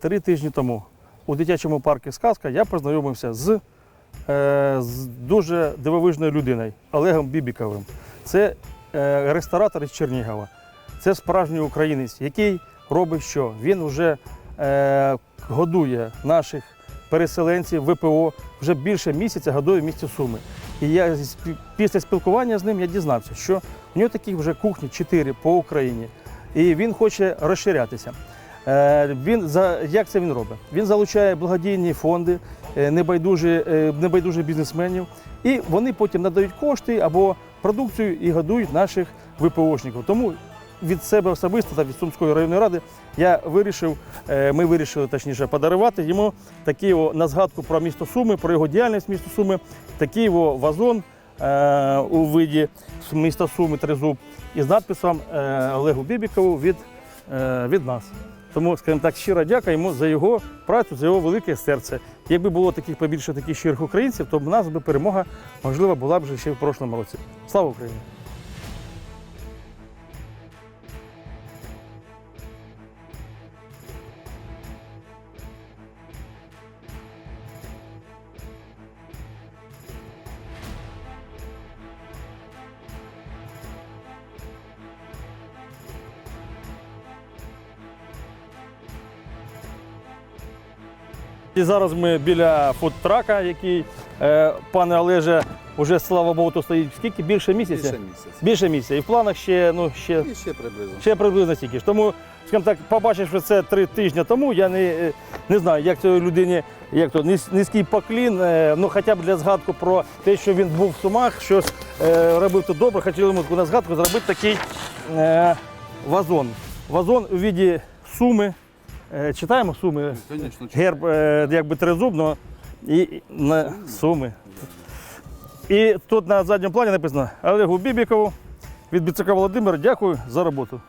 три тижні тому у дитячому парку Сказка я познайомився з, е, з дуже дивовижною людиною Олегом Бібіковим. Це е, ресторатор із Чернігова. Це справжній українець, який робить що? Він вже е, годує наших переселенців ВПО вже більше місяця годує в місті Суми. І я після спілкування з ним я дізнався, що в нього таких вже кухні 4 по Україні, і він хоче розширятися. Е, Він за як це він робить? Він залучає благодійні фонди, е, небайдужі, е, небайдужих бізнесменів, і вони потім надають кошти або продукцію і годують наших ВПОшників. Тому від себе особисто та від Сумської районної ради я вирішив, ми вирішили точніше подарувати йому такий о, на згадку про місто Суми, про його діяльність міста Суми, такий вазон у виді міста Суми Тризуб із надписом Олегу Бібікову від, від нас. Тому, скажімо так, щира дяка йому за його працю, за його велике серце. Якби було таких побільше таких щирих українців, то в нас би перемога можливо була б вже ще в прошлому році. Слава Україні! І зараз ми біля фудтрака, який е, пане Олеже, вже слава Богу, то стоїть скільки? Більше місяця? Більше місяця. Більше місяця. І в планах ще, ну, ще, І ще приблизно. ще приблизно стільки ж. Тому, скажімо так, побачивши це три тижні тому, я не, е, не знаю, як цій людині, як то, низ- низький поклін, е, ну хоча б для згадку про те, що він був в Сумах, щось е, робив тут добре, хотіли йому на згадку зробити такий е, вазон. Вазон у віді суми. Е, читаємо суми? Звісно, герб е, якби тризуб, но і, на суми. І тут на задньому плані написано Олегу Бібікову від Біцака Володимира, дякую за роботу.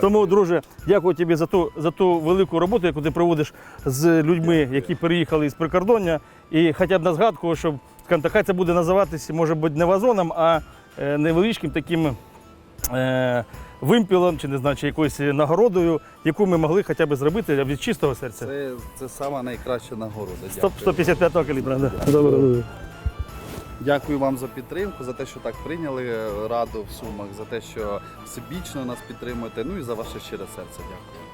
Тому, друже, дякую тобі за ту, за ту велику роботу, яку ти проводиш з людьми, які переїхали із прикордоння. І хоча б на згадку, щоб хай це буде називатися, може бути, не вазоном, а е, невеличким таким е, вимпілом, чи не знаю, чи якоюсь нагородою, яку ми могли хоча б зробити від чистого серця. Це, це сама найкраща нагорода. Дякую. 155 калібра. Да. Добре, добре. Дякую вам за підтримку, за те, що так прийняли раду в Сумах, за те, що всебічно нас підтримуєте. Ну і за ваше щире серце. Дякую.